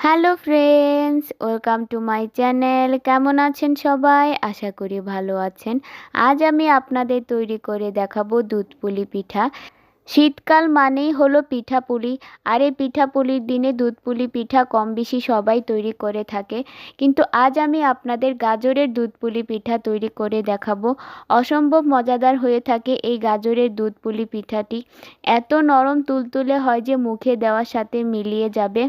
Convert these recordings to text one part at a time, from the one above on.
Hello friends welcome to my channel কেমন আছেন সবাই? আশা করি ভালো আছেন। আজ আমি আপনাদের তৈরি করে দেখাবো দুধ পুলি পিঠা। শীতকাল মানেই হলো পিঠাপুলি আর এই পিঠাপুলির দিনে দুধ পুলি পিঠা কম বেশি সবাই তৈরি করে থাকে। কিন্তু আজ আমি আপনাদের গাজরের দুধ পুলি পিঠা তৈরি করে দেখাবো। অসম্ভব মজাদার হয়ে থাকে এই গাজরের দুধ পুলি পিঠাটি। এত নরম তুলতুলে হয় যে মুখে দেওয়ার সাথে মিলিয়ে যাবে।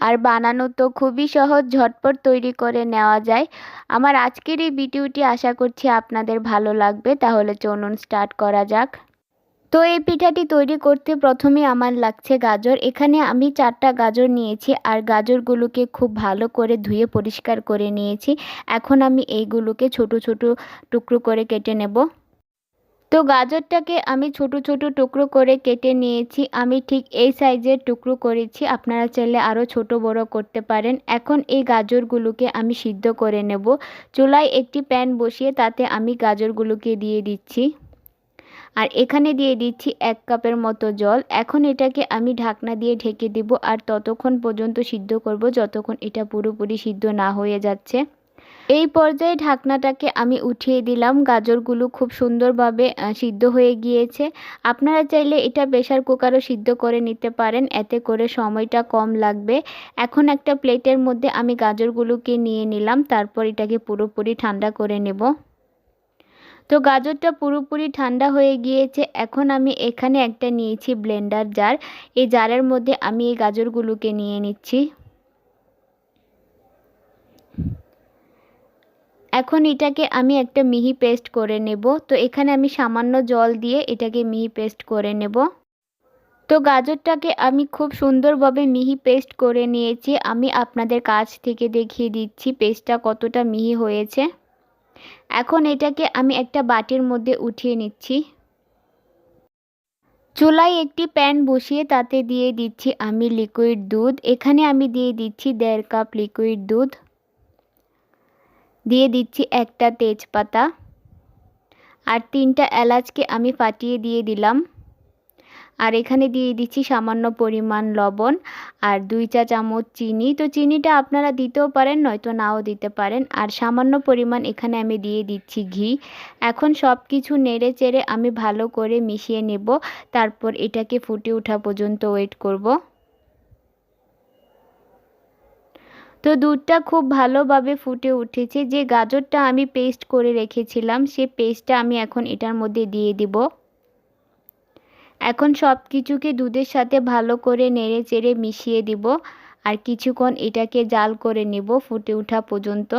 আর বানানো তো খুবই সহজ, ঝটপট তৈরি করে নেওয়া যায়। আমার আজকের এই ভিডিওটি আশা করছি আপনাদের ভালো লাগবে, তাহলে চলুন স্টার্ট করা যাক। তো এই পিঠাটি তৈরি করতে প্রথমে আমার লাগছে গাজর। এখানে আমি চারটা গাজর নিয়েছি আর গাজরগুলোকে খুব ভালো করে ধুয়ে পরিষ্কার করে নিয়েছি। এখন আমি এইগুলোকে ছোট ছোট টুকরো করে কেটে নেব। তো গাজরটাকে আমি ছোট ছোট টুকরো করে কেটে নিয়েছি। আমি ঠিক এই সাইজের টুকরো করেছি। আপনারা চাইলে আরও ছোট বড় করতে পারেন। এখন এই গাজরগুলোকে আমি সিদ্ধ করে নেব। চুলায় একটি প্যান বসিয়ে তাতে আমি গাজরগুলোকে দিয়ে দিচ্ছি। আর এখানে দিয়ে দিচ্ছি এক কাপের মতো জল। এখন এটাকে আমি ঢাকনা দিয়ে ঢেকে দেব। আর ততক্ষণ পর্যন্ত সিদ্ধ করব, যতক্ষণ এটা পুরোপুরি সিদ্ধ না হয়ে যাচ্ছে। এই পর্যায়ে ঢাকনাটাকে আমি উঠিয়ে দিলাম। গাজরগুলো খুব সুন্দরভাবে সিদ্ধ হয়ে গিয়েছে। আপনারা চাইলে এটা প্রেশার কুকারও সিদ্ধ করে নিতে পারেন। এতে করে সময়টা কম লাগবে। এখন একটা প্লেটের মধ্যে আমি গাজরগুলোকে নিয়ে নিলাম। তারপর এটাকে পুরোপুরি ঠান্ডা করে নেব। তো গাজরটা পুরোপুরি ঠান্ডা হয়ে গিয়েছে। এখন আমি এখানে একটা নিয়েছি ব্লেন্ডার জার। এই জারের মধ্যে আমি এই গাজরগুলোকে নিয়ে নিচ্ছি। এখন এটাকে আমি একটা মিহি পেস্ট করে নেব। তো এখানে আমি সামান্য জল দিয়ে এটাকে মিহি পেস্ট করে নেব। তো গাজরটাকে আমি খুব সুন্দরভাবে মিহি পেস্ট করে নিয়েছি। আমি আপনাদের কাছ থেকে দেখিয়ে দিচ্ছি পেস্টটা কতটা মিহি হয়েছে। এখন এটাকে আমি একটা বাটির মধ্যে উঠিয়ে নিচ্ছি। চুলায় একটি প্যান বসিয়ে তাতে দিয়ে দিচ্ছি আমি লিকুইড দুধ। এখানে আমি দিয়ে দিচ্ছি দেড় কাপ লিকুইড দুধ। দিয়ে দিচ্ছি একটা তেজপাতা আর তিনটা এলাচকে আমি ফাটিয়ে দিয়ে দিলাম। আর এখানে দিয়ে দিচ্ছি সামান্য পরিমাণ লবণ আর দুই চা চামচ চিনি। তো চিনিটা আপনারা দিতেও পারেন, নয়তো নাও দিতে পারেন। আর সামান্য পরিমাণ এখানে আমি দিয়ে দিচ্ছি ঘি। এখন সব কিছু নেড়ে চেড়ে আমি ভালো করে মিশিয়ে নেব। তারপর এটাকে ফুটে ওঠা পর্যন্ত ওয়েট করব। তো দুধটা খুব ভালোভাবে ফুটে উঠেছে। যে গাজরটা আমি পেস্ট করে রেখেছিলাম, সে পেস্টটা আমি এখন এটার মধ্যে দিয়ে দিব। এখন সব কিছুকে দুধের সাথে ভালো করে নেড়ে চেড়ে মিশিয়ে দিব আর কিছুক্ষণ এটাকে জাল করে নেব ফুটে ওঠা পর্যন্ত।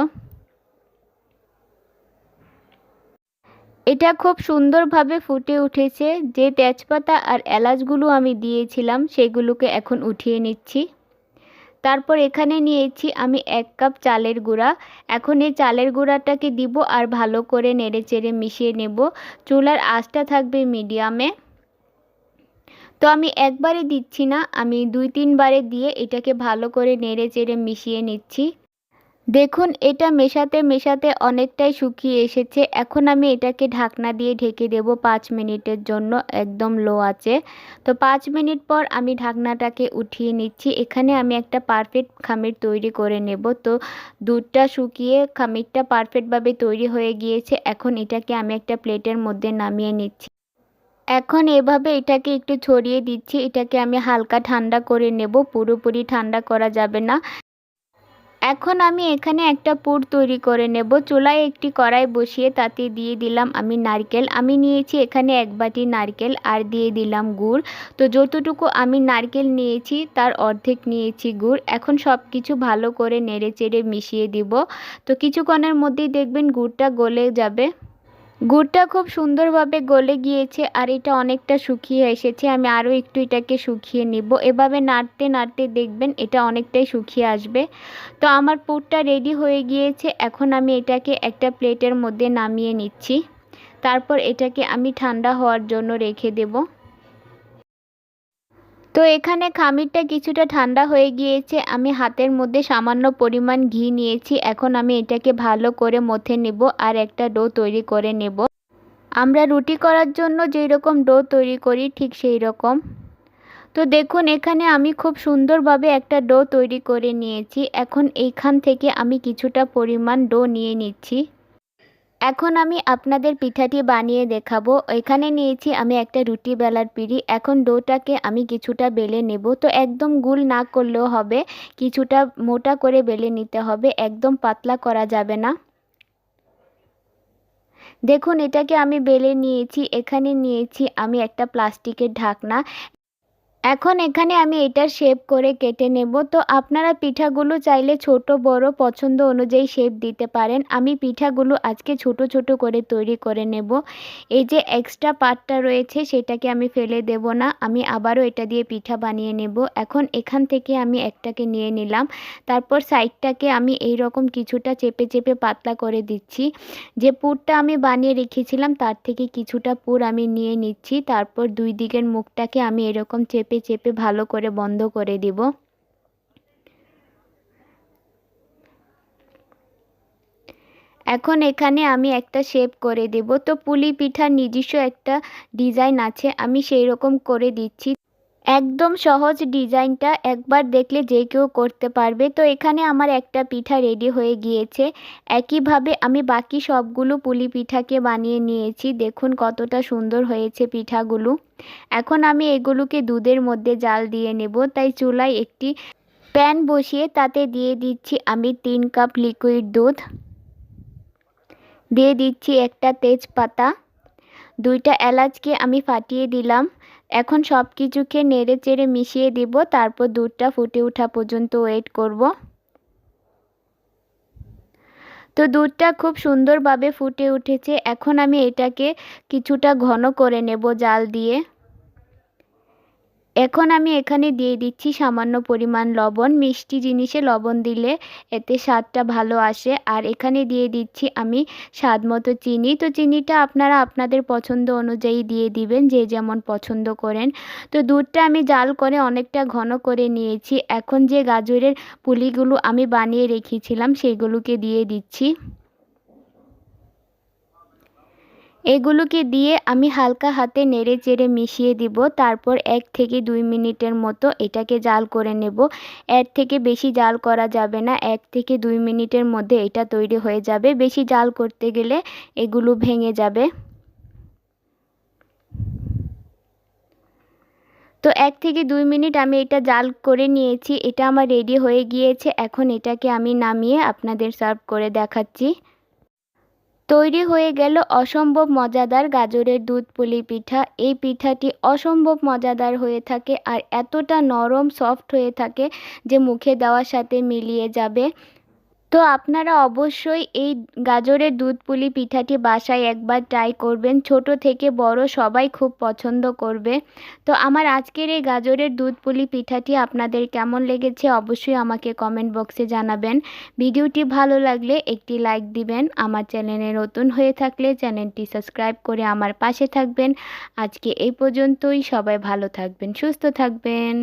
এটা খুব সুন্দরভাবে ফুটে উঠেছে। যে তেজপাতা আর এলাচগুলো আমি দিয়েছিলাম, সেগুলোকে এখন উঠিয়ে নিচ্ছি। তারপর এখানে নিয়েছি আমি এক কাপ চালের গুঁড়া। এখন এই চালের গুঁড়াটাকে দিব আর ভালো করে নেড়ে চেড়ে মিশিয়ে নেব। চুলার আঁচটা থাকবে মিডিয়ামে। তো আমি একবারে দিচ্ছি না, আমি দুই তিনবারে দিয়ে এটাকে ভালো করে নেড়ে চেড়ে মিশিয়ে নিচ্ছি। দেখুন, এটা মেশাতে মেশাতে অনেকটাই শুকিয়ে এসেছে। এখন আমি এটাকে ঢাকনা দিয়ে ঢেকে দেব পাঁচ মিনিটের জন্য, একদম লো আছে তো পাঁচ মিনিট পর আমি ঢাকনাটাকে উঠিয়ে নিচ্ছি। এখানে আমি একটা পারফেক্ট খামির তৈরি করে নেব। তো দুধটা শুকিয়ে খামিরটা পারফেক্টভাবে তৈরি হয়ে গিয়েছে। এখন এটাকে আমি একটা প্লেটের মধ্যে নামিয়ে নিচ্ছি। এখন এভাবে এটাকে একটু ছড়িয়ে দিচ্ছি। এটাকে আমি হালকা ঠান্ডা করে নেব। পুরোপুরি ঠান্ডা করা যাবে না। এখন আমি এখানে একটা পুর তৈরি করে নেব। চুলায় একটি কড়াই বসিয়ে তাতে দিয়ে দিলাম আমি নারকেল। আমি নিয়েছি এখানে এক বাটি নারকেল আর দিয়ে দিলাম গুড়। তো যতটুকু আমি নারকেল নিয়েছি তার অর্ধেক নিয়েছি গুড়। এখন সব কিছু ভালো করে নেড়ে চেড়ে মিশিয়ে দিব। তো কিছুক্ষণের মধ্যেই দেখবেন গুড়টা গলে যাবে। গুড়টা খুব সুন্দরভাবে গলে গিয়েছে আর এটা অনেকটা শুকিয়ে এসেছে। আমি আরও একটু এটাকে শুকিয়ে নিব। এভাবে নাড়তে নাড়তে দেখবেন এটা অনেকটাই শুকিয়ে আসবে। তো আমার পুরটা রেডি হয়ে গিয়েছে। এখন আমি এটাকে একটা প্লেটের মধ্যে নামিয়ে নিচ্ছি। তারপর এটাকে আমি ঠান্ডা হওয়ার জন্য রেখে দেবো। তো এখানে খামিরটা কিছুটা ঠান্ডা হয়ে গিয়েছে। আমি হাতের মধ্যে সামান্য পরিমাণ ঘি নিয়েছি। এখন আমি এটাকে ভালো করে মথে নেব আর একটা ডো তৈরি করে নেব। আমরা রুটি করার জন্য যেই রকম ডো তৈরি করি, ঠিক সেই রকম। তো দেখুন, এখানে আমি খুব সুন্দরভাবে একটা ডো তৈরি করে নিয়েছি। এখন এইখান থেকে আমি কিছুটা পরিমাণ ডো নিয়ে নিচ্ছি। এখন আমি আপনাদের পিঠাটি বানিয়ে দেখাবো। এখানে নিয়েছি আমি একটা রুটি বেলার পিড়ি। এখন ডোটাকে আমি কিছুটা বেলে নেব। তো একদম গুল না করলেও হবে। কিছুটা মোটা করে বেলে নিতে হবে। একদম পাতলা করা যাবে না। দেখুন, এটাকে আমি বেলে নিয়েছি। এখানে নিয়েছি আমি একটা প্লাস্টিকের ঢাকনা। এখন এখানে আমি এটার শেপ করে কেটে নেব। তো আপনারা পিঠাগুলো চাইলে ছোট, বড় পছন্দ অনুযায়ী শেপ দিতে পারেন। আমি পিঠাগুলো আজকে ছোট ছোট করে তৈরি করে নেব। এই যে এক্সট্রা পার্টটা রয়েছে সেটাকে আমি ফেলে দেব না। আমি আবারও এটা দিয়ে পিঠা বানিয়ে নেব। এখন এখান থেকে আমি একটাকে নিয়ে নিলাম। তারপর সাইডটাকে আমি এই রকম কিছুটা চেপে চেপে পাতলা করে দিচ্ছি। যে পুরটা আমি বানিয়ে রেখেছিলাম তার থেকে কিছুটা পুর আমি নিয়ে নিচ্ছি। তারপর দুই দিকের মুখটাকে আমি এরকম চেপে চেপে চেপে ভালো করে বন্ধ করে দিব। এখন এখানে আমি একটা শেপ করে দেব। তো পুলি পিঠার নিজস্ব একটা ডিজাইন আছে, আমি সেই রকম করে দিচ্ছি। একদম সহজ ডিজাইনটা একবার দেখলে যে কেউ করতে পারবে। তো এখানে আমার একটা পিঠা রেডি হয়ে গিয়েছে। একইভাবে আমি বাকি সবগুলো পুলি পিঠাকে বানিয়ে নিয়েছি। দেখুন কতটা সুন্দর হয়েছে পিঠাগুলো। এখন আমি এগুলোকে দুধের মধ্যে জাল দিয়ে নেব। তাই চুলায় একটি প্যান বসিয়ে তাতে দিয়ে দিচ্ছি আমি তিন কাপ লিকুইড দুধ। দিয়ে দিচ্ছি একটা তেজপাতা। দুইটা এলাচকে আমি ফাটিয়ে দিলাম। এখন সব কিছুকে নেড়ে চেড়ে মিশিয়ে দিব, তারপর দুধটা ফুটে ওঠা পর্যন্ত ওয়েট করব। তো দুধটা খুব সুন্দরভাবে ফুটে উঠেছে। এখন আমি এটাকে কিছুটা ঘন করে নেব জাল দিয়ে। এখন আমি এখানে দিয়ে দিচ্ছি সামান্য পরিমাণ লবণ। মিষ্টি জিনিসে লবণ দিলে এতে স্বাদটা ভালো আসে। আর এখানে দিয়ে দিচ্ছি আমি স্বাদ মতো চিনি। তো চিনিটা আপনারা আপনাদের পছন্দ অনুযায়ী দিয়ে দিবেন, যে যেমন পছন্দ করেন। তো দুধটা আমি জাল করে অনেকটা ঘন করে নিয়েছি। এখন যে গাজরের পুলিগুলো আমি বানিয়ে রেখেছিলাম সেগুলোকে দিয়ে দিচ্ছি। এগুলোকে দিয়ে আমি হালকা হাতে নেড়ে চেড়ে মিশিয়ে দিব। তারপর এক থেকে দুই মিনিটের মতো এটাকে জাল করে নেব। এর থেকে বেশি জাল করা যাবে না। এক থেকে দুই মিনিটের মধ্যে এটা তৈরি হয়ে যাবে। বেশি জাল করতে গেলে এগুলো ভেঙে যাবে। তো এক থেকে দুই মিনিট আমি এটা জাল করে নিয়েছি। এটা আমার রেডি হয়ে গিয়েছে। এখন এটাকে আমি নামিয়ে আপনাদের সার্ভ করে দেখাচ্ছি। তৈরি হয়ে গেল অসম্ভব মজাদার গাজরের দুধ পুলি পিঠা। এই পিঠাটি অসম্ভব মজাদার হয়ে থাকে আর এতটা নরম সফট হয়ে থাকে যে মুখে দেওয়ার সাথে মিলিয়ে যাবে। তো আপনারা অবশ্যই এই গাজরের দুধ পুলি পিঠাটি বাসায় একবার ট্রাই করবেন। ছোট থেকে বড় সবাই খুব পছন্দ করবে। তো আমার আজকের এই গাজরের দুধ পুলি পিঠাটি আপনাদের কেমন লেগেছে অবশ্যই আমাকে কমেন্ট বক্সে জানাবেন। ভিডিওটি ভালো লাগলে একটি লাইক দিবেন। আমার চ্যানেলে নতুন হয়ে থাকলে চ্যানেলটি সাবস্ক্রাইব করে আমার পাশে থাকবেন। আজকে এই পর্যন্তই। সবাই ভালো থাকবেন, সুস্থ থাকবেন।